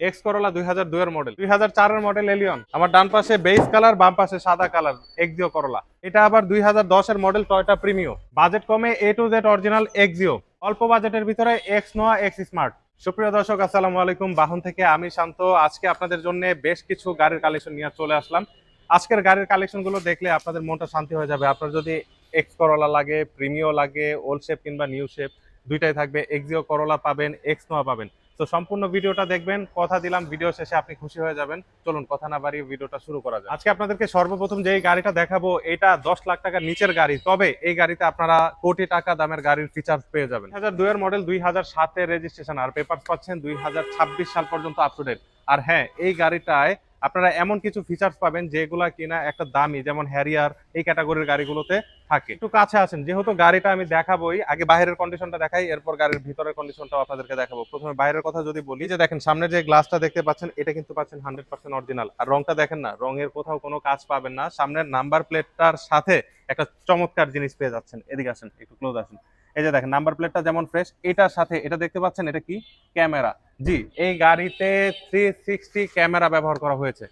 X Corolla দুই হাজার দুইয়ের মডেল দুই হাজার চারের মডেল এলিয়ন আমার ডান পাশে বেস কালার বাম পাশে সাদা কালার এক্সিও করোলা এটা আবার দুই হাজার দশের মডেল টয়টা প্রিমিও বাজেট কমে A to Z original Axio অল্প বাজেটের ভিতরে এক্স নোয়া এক্স স্মার্ট সুপ্রিয় দর্শক, আসসালামু আলাইকুম। বাহন থেকে আমি শান্ত। আজকে আপনাদের জন্য বেশ কিছু গাড়ির কালেকশন নিয়ে চলে আসলাম। আজকের গাড়ির কালেকশনগুলো দেখলে আপনাদের মনটা শান্তি হয়ে যাবে। আপনার যদি এক্স করোলা লাগে প্রিমিও লাগে ওল্ড শেপ কিংবা নিউ শেপ দুইটাই থাকবে। এক্সিও করোলা পাবেন এক্স নোয়া পাবেন। তো সম্পূর্ণ ভিডিওটা দেখবেন, কথা দিলাম, ভিডিও শেষে আপনি খুশি হয়ে যাবেন। চলুন, কথা না বাড়িয়ে ভিডিওটা শুরু করা যায় আজকে আপনাদেরকে সর্বপ্রথম যে গাড়িটা দেখাবো, এটা দশ লাখ টাকার নিচের গাড়ি। তবে এই গাড়িতে আপনারা কোটি টাকা দামের গাড়ির ফিচার পেয়ে যাবেন। হাজার দুয়ের মডেল দুই হাজার সাতের রেজিস্ট্রেশন আর পেপার পাচ্ছেন দুই হাজার ছাব্বিশ সাল পর্যন্ত আপ টু ডেট আর হ্যাঁ এই গাড়িটায় আপনারা এমন কিছু ফিচার্স পাবেন যেগুলা কিনা একটা দামি, যেমন হ্যারিয়ার এই ক্যাটাগরির গাড়িগুলোতে থাকে। একটু কাছে আসেন, যেহেতু গাড়িটা আমি দেখাবোই, আগে বাইরের কন্ডিশনটা দেখাই, এরপর গাড়ির ভিতরের কন্ডিশনটাও আপনাদেরকে দেখাবো। প্রথমে বাইরের কথা যদি বলি যে দেখেন, সামনে যে গ্লাসটা দেখতে পাচ্ছেন, এটা কিন্তু পাচ্ছেন হান্ড্রেড পার্সেন্ট অরিজিনাল আর রংটা দেখেন না, রঙের কোথাও কোনো কাজ পাবেন না। সামনের নাম্বার প্লেটটার সাথে একটা চমৎকার জিনিস পেয়ে যাচ্ছেন। এদিকে আসেন, একটু ক্লোজ আসেন। এই যে দেখেন নাম্বার প্লেটটা যেমন ফ্রেশ এটার সাথে, এটা দেখতে পাচ্ছেন, এটা কি? ক্যামেরা। জি, এই গাড়িতে থ্রি সিক্সটি ক্যামেরা ব্যবহার করা হয়েছে।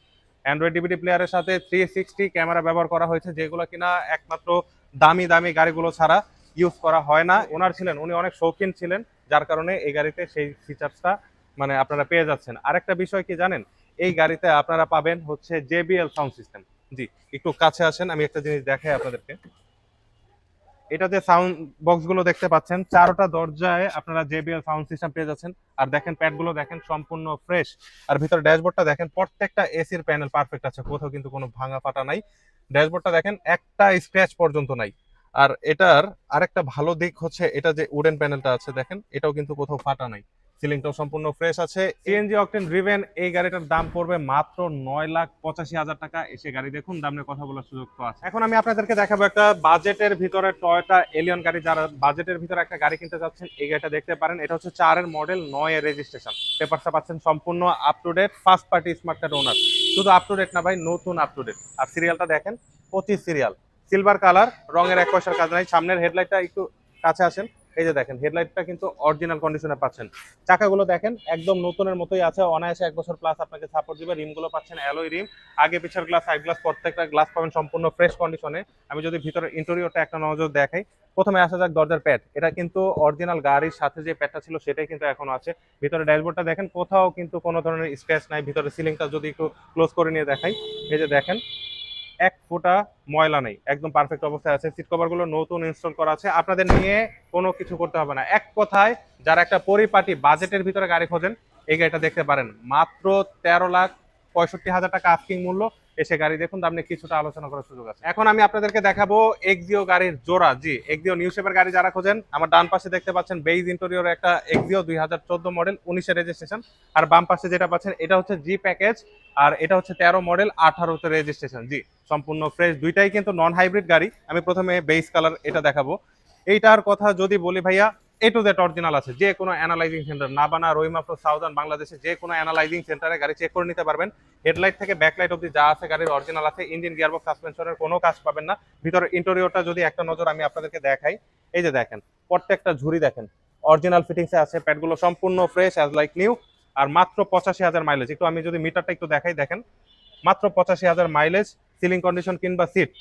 অ্যান্ড্রয়েড ডিভিডি প্লেয়ারের সাথে থ্রি সিক্সটি ক্যামেরা ব্যবহার করা হয়েছে, যেগুলো কিনা একমাত্র দামি দামি গাড়িগুলো ছাড়া ইউজ করা হয় না। ওনার ছিলেন, উনি অনেক শৌখিন ছিলেন, যার কারণে এই গাড়িতে সেই ফিচার্সটা মানে আপনারা পেয়ে যাচ্ছেন। আরেকটা বিষয় কি জানেন? এই গাড়িতে আপনারা পাবেন হচ্ছে জেবিএল সাউন্ড সিস্টেম জি, একটু কাছে আসেন, আমি একটা জিনিস দেখাই আপনাদেরকে। এটা যে সাউন্ড বক্সগুলো দেখতে পাচ্ছেন, চারোটা দরজায় আপনারা জেবিএল সাউন্ড সিস্টেম পেয়ে যাচ্ছেন। আর দেখেন প্যাডগুলো দেখেন সম্পূর্ণ ফ্রেশ আর ভিতরে ড্যাশবোর্ডটা দেখেন, প্রত্যেকটা এসির প্যানেল পারফেক্ট আছে, কোথাও কিন্তু কোনো ভাঙা ফাটা নাই। ড্যাশবোর্ডটা দেখেন, একটা স্ক্র্যাচ পর্যন্ত নাই। আর এটার আরেকটা ভালো দিক হচ্ছে, এটা যে উডেন প্যানেলটা আছে, দেখেন, এটাও কিন্তু কোথাও ফাটা নাই। সিলিংটাও সম্পূর্ণ ফ্রেশ আছে। সিএনজি অকটেন ড্রিভেন এই গাড়িটার দাম পড়বে মাত্র নয় লাখ পঁচাশি হাজার টাকা। এসে গাড়ি দেখুন দাম নিয়ে কথা বলার সুযোগ তো আছে। এখন আমি আপনাদেরকে দেখাবো একটা বাজেটের ভিতরে টয়টা এলিয়ন গাড়ি যারা বাজেটের ভিতরে একটা গাড়ি কিনতে যাচ্ছেন এই গাড়িটা দেখতে পারেন। এটা হচ্ছে চারের মডেল নয় এর রেজিস্ট্রেশন পেপারসটা পাচ্ছেন সম্পূর্ণ up to date first party smart card owner শুধু আপ টু ডেট না ভাই নতুন আপ টু ডেট আর সিরিয়ালটা দেখেন পঁচিশ সিরিয়াল সিলভার কালার রঙের এক পয়সার কাজ নাই। সামনের হেডলাইটটা একটু কাছে আসেন। এই যে দেখেন হেডলাইটটা কিন্তু অরিজিনাল কন্ডিশনে পাচ্ছেন। চাকাগুলো দেখেন, একদম নতুনের মতোই আছে, অনায়াসে এক বছর প্লাস আপনাকে সাপোর্ট দিবে। রিমগুলো পাচ্ছেন অ্যালোই রিম আগে পিছের গ্লাস সাইড গ্লাস প্রত্যেকটা গ্লাস পাবেন সম্পূর্ণ ফ্রেশ কন্ডিশনে আমি যদি ভিতরের ইন্টেরিয়রটা একটা নজর দেখাই, প্রথমে আসা যাক দরজার প্যাড এটা কিন্তু অরিজিনাল গাড়ির সাথে যে প্যাডটা ছিল, সেটাই কিন্তু এখনও আছে। ভিতরে ড্যাশবোর্ডটা দেখেন, কোথাও কিন্তু কোনো ধরনের স্ক্র্যাচ নাই। ভিতরে সিলিংটা যদি একটু ক্লোজ করে নিয়ে দেখাই। এই যে দেখেন এক ফোঁটা ময়লা নেই। একদম পারফেক্ট অবস্থায় আছে। সিট কভারগুলো নতুন ইনস্টল করা আছে। আপনাদের নিয়ে কোনো কিছু করতে হবে না। এক কথায়, যারা একটা পরিপাটি বাজেটের ভিতরে গাড়ি খোঁজেন, এই গাড়িটা দেখতে পারেন। মাত্র তেরো লাখ পঁয়ষট্টি হাজার টাকা আস্কিং মূল্য। এসে গাড়ি দেখুন নিয়ে কিছুটা আলোচনা করার সুযোগ আছে। এখন আমি আপনাদেরকে দেখাবো এক্সিও গাড়ির জোড়া। জি এক্সিও নিউ শেপের গাড়ি যারা খোঁজেন, আমার ডান পাশে দেখতে পাচ্ছেন বেইজ ইন্টেরিয়র একটা এক্সিও দুই হাজার চোদ্দ মডেল উনিশে রেজিস্ট্রেশন আর বাম পাশে যেটা পাচ্ছেন, এটা হচ্ছে জি প্যাকেজ আর এটা হচ্ছে তেরো মডেল আঠারোতে রেজিস্ট্রেশন জি, সম্পূর্ণ ফ্রেশ দুইটাই কিন্তু নন হাইব্রিড গাড়ি। আমি প্রথমে বেস কালার এটা দেখাবো। এইটার কথা যদি বলি ভাইয়া এ টু জেড অরিজিনাল আছে। যে কোনো অ্যানালাইজিং সেন্টার নাবানা রহিমাফ্রো সাউদার্ন বাংলাদেশে যে কোনো অ্যানালাইজিং সেন্টারে গাড়ি চেক করে নিতে পারবেন। হেডলাইট থেকে ব্যাকলাইট অবধি যা আছে গাড়ির অরিজিনাল আছে। ইঞ্জিন গিয়ারবক্স সাসপেনশনের কোনো কাজ পাবেন না। ভিতরে ইন্টেরিয়রটা যদি একটা নজর আমি আপনাদেরকে দেখাই, এই যে দেখেন, প্রত্যেকটা ঝুড়ি দেখেন অরিজিনাল ফিটিংসে আছে প্যাডগুলো সম্পূর্ণ ফ্রেশ অ্যাজ লাইক নিউ আর মাত্র পঁচাশি হাজার মাইলেজ একটু আমি যদি মিটারটা একটু দেখাই, দেখেন, মাত্র পঁচাশি হাজার মাইলেজ সিলিং কন্ডিশন কিংবা সিট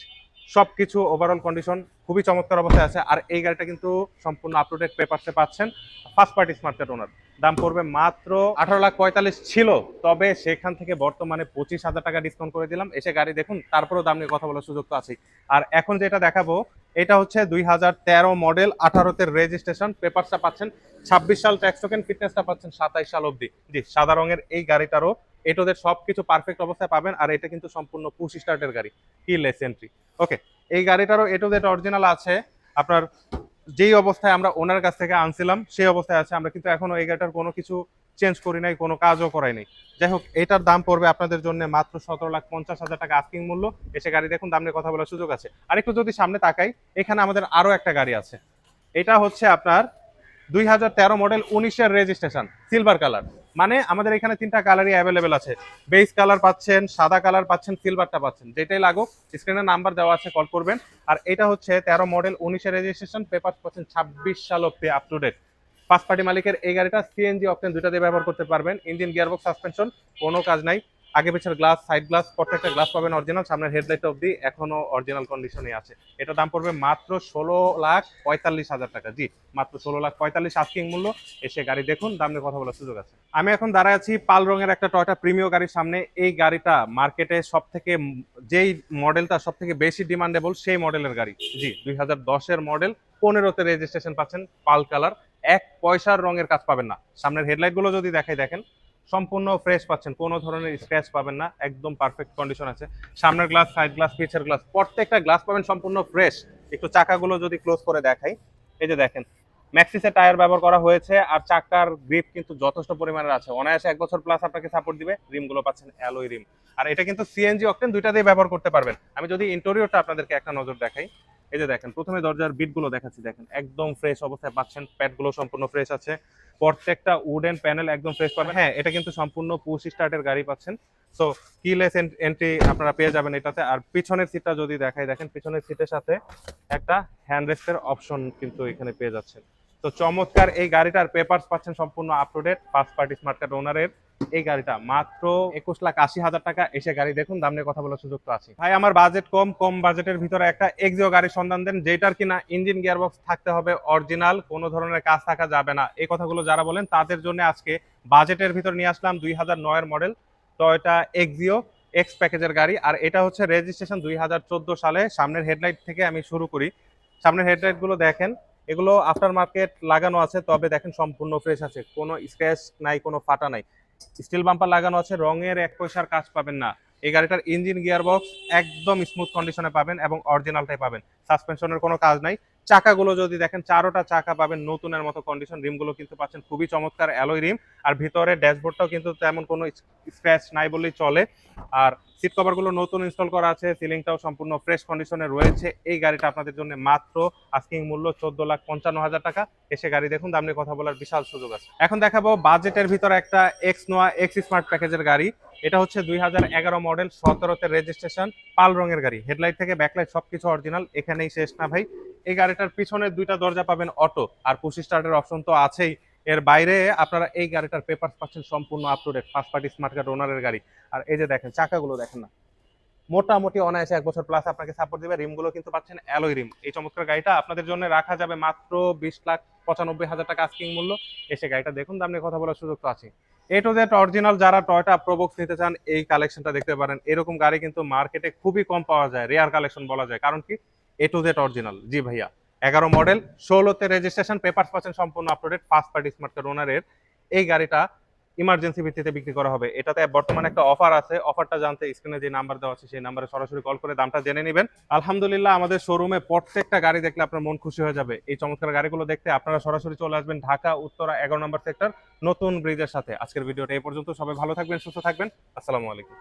সব কিছু ওভারঅল কন্ডিশন খুবই চমৎকার অবস্থায় আছে। আর এই গাড়িটা কিন্তু সম্পূর্ণ আপটুডেট পেপারসে পাচ্ছেন। ফার্স্ট পার্টি স্মার্টকার্ড ওনার দাম পড়বে মাত্র আঠারো লাখ পঁয়তাল্লিশ ছিল। তবে সেখান থেকে বর্তমানে পঁচিশ হাজার টাকা ডিসকাউন্ট করে দিলাম। এসে গাড়ি দেখুন, তারপরেও দাম নিয়ে কথা বলার সুযোগ তো আছেই। আর এখন যেটা দেখাবো, এটা হচ্ছে দুই হাজার তেরো মডেল আঠারোতে রেজিস্ট্রেশন পেপারসটা পাচ্ছেন, ছাব্বিশ সাল ট্যাক্স টোকেন ফিটনেসটা পাচ্ছেন, সাতাইশ সাল অবধি। জি, সাদা রঙের এই গাড়িটারও এটোদের সবকিছু পারফেক্ট অবস্থায় পাবেন, আর এটা কিন্তু সম্পূর্ণ পুশ স্টার্টের গাড়ি কিলেস এন্ট্রি ওকে এই গাড়িটারও এটোদের অরিজিনাল আছে। আপনার যেই অবস্থায় আমরা ওনার কাছ থেকে আনছিলাম, সেই অবস্থায় আছে। আমরা কিন্তু এখনও এই গাড়িটার কোনো কিছু চেঞ্জ করি নাই, কোনো কাজও করাই নাই। যাই হোক, এটার দাম পড়বে আপনাদের জন্য মাত্র সতেরো লাখ পঞ্চাশ হাজার টাকা আস্কিং মূল্য। এসে গাড়ি দেখুন, দাম নিয়ে কথা বলার সুযোগ আছে। আর একটু যদি সামনে তাকাই, এখানে আমাদের আরও একটা গাড়ি আছে। এটা হচ্ছে আপনার দুই হাজার তেরো মডেল উনিশের রেজিস্ট্রেশন সিলভার কালার মানে আমাদের এখানে তিনটা কালারই অ্যাভেলেবেল আছে। বেস কালার পাচ্ছেন, সাদা কালার পাচ্ছেন সিলভারটা পাচ্ছেন। যেটাই লাগুক স্ক্রিনে নাম্বার দেওয়া আছে কল করবেন। আর এটা হচ্ছে তেরো মডেল উনিশে রেজিস্ট্রেশন পেপার পাচ্ছেন, ছাব্বিশ সাল অব্দি up to date first party মালিকের এই গাড়িটা সিএনজি অপশন দিয়ে ব্যবহার করতে পারবেন। ইঞ্জিন গিয়ারবক্স সাসপেনশন কোনো কাজ নাই। আগে পিছের গ্লাস সাইড গ্লাস প্রত্যেকটা গ্লাস পাবেন অরিজিনাল সামনের হেডলাইট অবধি এখনও অরিজিনাল কন্ডিশনে আছে। এটা দাম পড়বে মাত্র ষোলো লাখ পঁয়তাল্লিশ হাজার টাকা। জি, মাত্র ষোলো লাখ পঁয়তাল্লিশ আস্কিং মূল্য। এসে গাড়ি দেখুন, দাম নিয়ে কথা বলার সুযোগ আছে। আমি এখন দাঁড়ায় আছি পাল রঙের একটা টয়টা প্রিমিয় গাড়ির সামনে। এই গাড়িটা মার্কেটে সব থেকে যেই মডেলটা সব থেকে বেশি ডিমান্ডেবল সেই মডেলের গাড়ি। জি, দুই হাজার দশের মডেল পনেরোতে রেজিস্ট্রেশন পাচ্ছেন পাল কালার এক পয়সার রঙের কাজ পাবেন না। সামনের হেডলাইটগুলো যদি দেখাই দেখেন সম্পূর্ণ ফ্রেশ পাচ্ছেন, কোনো ধরনের স্ক্র্যাচ পাবেন না, একদম পারফেক্ট কন্ডিশন আছে। সামনের গ্লাস সাইড গ্লাস পিছের গ্লাস প্রত্যেকটা গ্লাস পাবেন সম্পূর্ণ ফ্রেশ একটু চাকাগুলো যদি ক্লোজ করে দেখাই, এই যে দেখেন ম্যাক্সিসের টায়ার ব্যবহার করা হয়েছে আর চাকার গ্রিপ কিন্তু যথেষ্ট পরিমাণের আছে। অনায়াসে এক বছর প্লাস আপনাকে সাপোর্ট দিবে। রিমগুলো পাচ্ছেন অ্যালোই রিম আর এটা কিন্তু সিএনজি অকটেন দুইটা দিয়ে ব্যবহার করতে পারবেন। আমি যদি ইন্টেরিয়রটা আপনাদেরকে একটা নজর দেখাই। এই যে দেখেন, প্রথমে দরজার বিটগুলো দেখাচ্ছি, দেখেন। একদম ফ্রেশ অবস্থায় পাচ্ছেন। প্যাডগুলো সম্পূর্ণ ফ্রেশ আছে। প্রত্যেকটা উডেন প্যানেল একদম ফ্রেশ পাবেন। হ্যাঁ এটা কিন্তু সম্পূর্ণ পুশ স্টার্টের গাড়ি পাচ্ছেন। সো কিলেস এন্ট্রি আপনারা পেয়ে যাবেন এটাতে। আর পিছনের সিটটা যদি দেখাই, দেখেন, পিছনের সিটের সাথে একটা হ্যান্ড রেস্টের অপশন কিন্তু এখানে পেয়ে যাচ্ছেন। তো চমৎকার এই গাড়িটার পেপারস পাচ্ছেন সম্পূর্ণ up to first party smart card ওনারের এই গাড়িটা মাত্র একুশ লাখ আশি হাজার টাকা এসে গাড়ি দেখুন, দাম নিয়ে কথা বলার সুযোগ তো আছে ভাই, আমার বাজেট কম কম বাজেটের ভিতরে একটা এক্সিও গাড়ির সন্ধান দেন, যেটার কিনা ইঞ্জিন গিয়ারবক্স থাকতে হবে অরিজিনাল কোনো ধরনের কাজ থাকা যাবে না। এই কথাগুলো যারা বলেন, তাদের জন্য আজকে বাজেটের ভিতর নিয়ে আসলাম দুই হাজার নয়ের মডেল টয়টা এক্সিও এক্স প্যাকেজের গাড়ি। আর এটা হচ্ছে রেজিস্ট্রেশন দুই হাজার চোদ্দ সালে। সামনের হেডলাইট থেকে আমি শুরু করি। সামনের হেডলাইটগুলো দেখেন। এগুলো আফটার মার্কেট লাগানো আছে, তবে দেখেন সম্পূর্ণ ফ্রেশ আছে। কোনো স্ক্র্যাচ নাই, কোনো ফাটা নাই। স্টিল বাম্পার লাগানো আছে, রঙের এক পয়সার কাজ পাবেন না। এই গাড়িটার ইঞ্জিন গিয়ার বক্স একদম স্মুথ কন্ডিশনে পাবেন এবং অরিজিনালটাই পাবেন। সাসপেনশনের কোনো কাজ নাই। চাকাগুলো যদি দেখেন, চারোটা চাকা পাবেন নতুনের মতো কন্ডিশন রিমগুলো কিন্তু পাচ্ছেন খুবই চমৎকার অ্যালোই রিম। আর ভিতরে ড্যাশবোর্ডটাও কিন্তু তেমন কোনো স্ক্র্যাচ নাই বললেই চলে। আর সিট কভারগুলো নতুন ইনস্টল করা আছে সিলিংটাও সম্পূর্ণ ফ্রেশ কন্ডিশনে রয়েছে। এই গাড়িটা আপনাদের জন্য মাত্র আস্কিং মূল্য চোদ্দ লাখ পঞ্চান্ন হাজার টাকা। এসে গাড়ি দেখুন, দাম নিয়ে কথা বলার বিশাল সুযোগ আছে। এখন দেখাবো বাজেটের ভিতরে একটা এক্স নোয়া এক্স স্মার্ট প্যাকেজের গাড়ি। এটা হচ্ছে দুই হাজার এগারো মডেল সতেরোতে রেজিস্ট্রেশন পাল রঙের গাড়ি। হেডলাইট থেকে ব্যাকলাইট সবকিছু অরিজিনাল এখানেই শেষ না ভাই। এই গাড়িটার পিছনে দুইটা দরজা পাবেন অটো। আর পুশি স্টার্টের অপশন তো আছেই। এর বাইরে আপনারা এই গাড়িটার পেপার পাচ্ছেন সম্পূর্ণ up to date first party smart card ওনারের গাড়ি। আর এই যে দেখেন, চাকাগুলো দেখেন না। মোটামুটি অনায়াসে এক বছর প্লাস আপনাকে সাপোর্ট দেবে। রিমগুলো কিন্তু পাচ্ছেন অ্যালোই রিম এই চমৎকার গাড়িটা আপনাদের জন্য রাখা যাবে মাত্র বিশ লাখ পঁচানব্বই হাজার টাকা আস্কিং মূল্য। এসে গাড়িটা দেখুন, দাম নিয়ে কথা বলার সুযোগ তো আছে এ টু জেড অরিজিনাল যারা টয়টা প্রোবক্স নিতে চান, এই কালেকশনটা দেখতে পারেন। এরকম গাড়ি কিন্তু মার্কেটে খুবই কম পাওয়া যায় রেয়ার কালেকশন বলা যায়। কারণ কি? এ টু জেড অরিজিনাল জি ভাইয়া। এগারো মডেল ষোলোতে রেজিস্ট্রেশন পেপার পাচ্ছেন সম্পূর্ণ up first party smart card ওনারের এই গাড়িটা ইমার্জেন্সি ভিত্তিতে বিক্রি করা হবে। এটাতে বর্তমানে একটা অফার আছে। অফারটা জানতে স্ক্রিনে যে নাম্বার দেওয়া আছে, সেই নাম্বারে সরাসরি কল করে দামটা জেনে নেবেন। আলহামদুলিল্লাহ, আমাদের শোরুমে প্রত্যেকটা গাড়ি দেখলে আপনার মন খুশি হয়ে যাবে। এই চমৎকার গাড়িগুলো দেখতে আপনারা সরাসরি চলে আসবেন ঢাকা, উত্তরা, এগারো নম্বর সেক্টর নতুন ব্রিজের সাথে। আজকের ভিডিওটা এই পর্যন্ত। সবাই ভালো থাকবেন, সুস্থ থাকবেন। আসসালামু আলাইকুম।